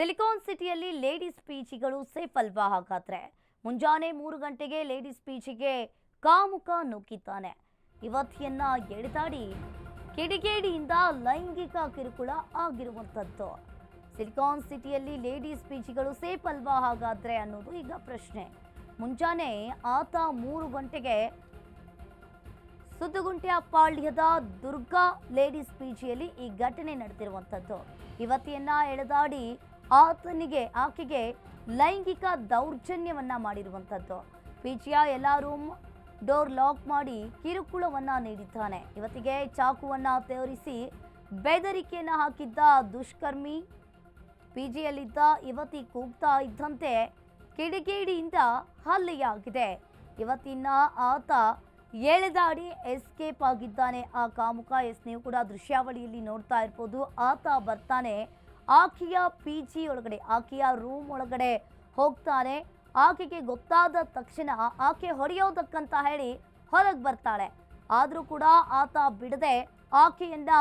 Silicon ಸಿಟಿಯಲ್ಲಿ ladies ಪೀಚಿಗಳು safe ಅಲ್ವಾ ಹಾಗಾದ್ರೆ? ಮುಂಜಾನೆ ಮೂರು ಗಂಟೆಗೆ ಲೇಡೀಸ್ ಪೀಚಿಗೆ ಕಾಮುಕ ನುಗ್ಗಿದ್ದಾನೆ. ಯುವತಿಯನ್ನ ಎಳೆದಾಡಿ ಕಿಡಿಗೇಡಿಯಿಂದ ಲೈಂಗಿಕ ಕಿರುಕುಳ ಆಗಿರುವಂಥದ್ದು. ಸಿಲಿಕಾನ್ ಸಿಟಿಯಲ್ಲಿ ಲೇಡೀಸ್ ಪೀಚಿಗಳು ಸೇಫ್ ಅಲ್ವಾ ಹಾಗಾದ್ರೆ ಅನ್ನೋದು ಈಗ ಪ್ರಶ್ನೆ. ಮುಂಜಾನೆ ಆತ ಮೂರು ಗಂಟೆಗೆ ಸುದ್ದುಗುಂಟೆಯ ಪಾಳ್ಯದ ದುರ್ಗಾ ಲೇಡೀಸ್ ಪಿಜಿಯಲ್ಲಿ ಈ ಘಟನೆ ನಡೆದಿರುವಂಥದ್ದು. ಯುವತಿಯನ್ನ ಎಳೆದಾಡಿ ಆತನಿಗೆ, ಆಕೆಗೆ ಲೈಂಗಿಕ ದೌರ್ಜನ್ಯವನ್ನ ಮಾಡಿರುವಂಥದ್ದು. ಪಿಜಿಯ ಎಲ್ಲ ರೂಮ್ ಡೋರ್ ಲಾಕ್ ಮಾಡಿ ಕಿರುಕುಳವನ್ನ ನೀಡಿದ್ದಾನೆ. ಇವತ್ತಿಗೆ ಚಾಕುವನ್ನ ತೋರಿಸಿ ಬೆದರಿಕೆಯನ್ನ ಹಾಕಿದ್ದ ದುಷ್ಕರ್ಮಿ ಪಿಜಿಯಲ್ಲಿದ್ದ ಯುವತಿ ಕೂಗ್ತಾ ಇದ್ದಂತೆ ಕಿಡಿಗೇಡಿಯಿಂದ ಹಲ್ಲೆಯಾಗಿದೆ. ಇವತ್ತಿನ ಆತ ಎಳೆದಾಡಿ ಎಸ್ಕೇಪ್ ಆಗಿದ್ದಾನೆ. ಆ ಕಾಮುಕ ಎಸ್ ನೀವು ಕೂಡ ದೃಶ್ಯಾವಳಿಯಲ್ಲಿ ನೋಡ್ತಾ ಇರ್ಬೋದು. ಆತ ಬರ್ತಾನೆ ಆಕೆಯ ಪಿ ಜಿ ಒಳಗಡೆ, ಆಕೆಯ ರೂಮ್ ಒಳಗಡೆ ಹೋಗ್ತಾನೆ. ಆಕೆಗೆ ಗೊತ್ತಾದ ತಕ್ಷಣ ಆಕೆ ಹೊಡೆಯೋದಕ್ಕಂತ ಹೇಳಿ ಹೊರಗೆ ಬರ್ತಾಳೆ. ಆದರೂ ಕೂಡ ಆತ ಬಿಡದೆ ಆಕೆಯಿಂದ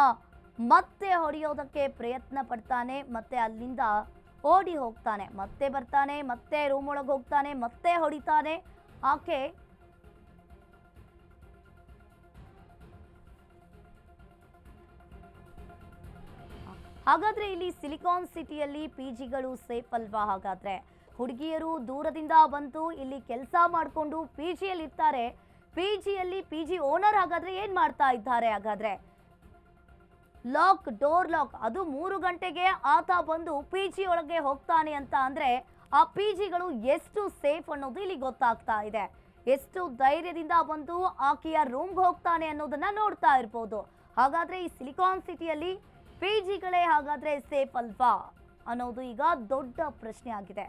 ಮತ್ತೆ ಹೊಡೆಯೋದಕ್ಕೆ ಪ್ರಯತ್ನ ಪಡ್ತಾನೆ, ಮತ್ತೆ ಅಲ್ಲಿಂದ ಓಡಿ ಹೋಗ್ತಾನೆ. ಮತ್ತೆ ಬರ್ತಾನೆ, ಮತ್ತೆ ರೂಮ್ ಒಳಗೆ ಹೋಗ್ತಾನೆ, ಮತ್ತೆ ಹೊಡಿತಾನೆ. ಆಕೆ ಹಾಗಾದ್ರೆ ಇಲ್ಲಿ ಸಿಲಿಕಾನ್ ಸಿಟಿಯಲ್ಲಿ ಪಿ ಜಿಗಳು ಸೇಫ್ ಅಲ್ವಾ ಹಾಗಾದ್ರೆ? ಹುಡುಗಿಯರು ದೂರದಿಂದ ಬಂದು ಇಲ್ಲಿ ಕೆಲಸ ಮಾಡಿಕೊಂಡು ಪಿ ಜಿಯಲ್ಲಿ ಇರ್ತಾರೆ. ಪಿ ಜಿಯಲ್ಲಿ ಪಿ ಜಿ ಓನರ್ ಹಾಗಾದ್ರೆ ಏನ್ ಮಾಡ್ತಾ ಇದ್ದಾರೆ ಹಾಗಾದ್ರೆ? ಲಾಕ್, ಡೋರ್ ಲಾಕ್, ಅದು ಮೂರು ಗಂಟೆಗೆ ಆತ ಬಂದು ಪಿ ಜಿ ಒಳಗೆ ಹೋಗ್ತಾನೆ ಅಂತ ಅಂದ್ರೆ ಆ ಪಿ ಜಿಗಳು ಎಷ್ಟು ಸೇಫ್ ಅನ್ನೋದು ಇಲ್ಲಿ ಗೊತ್ತಾಗ್ತಾ ಇದೆ. ಎಷ್ಟು ಧೈರ್ಯದಿಂದ ಬಂದು ಆಕೆಯ ರೂಮ್ಗೆ ಹೋಗ್ತಾನೆ ಅನ್ನೋದನ್ನ ನೋಡ್ತಾ ಇರ್ಬೋದು. ಹಾಗಾದ್ರೆ ಈ ಸಿಲಿಕಾನ್ ಸಿಟಿಯಲ್ಲಿ ಪಿ ಜಿಗಳೇ ಹಾಗಾದ್ರೆ ಸೇಫ್ ಅಲ್ವಾ? ಅನ್ನೋದು ಈಗ ದೊಡ್ಡ ಪ್ರಶ್ನೆ ಆಗಿದೆ.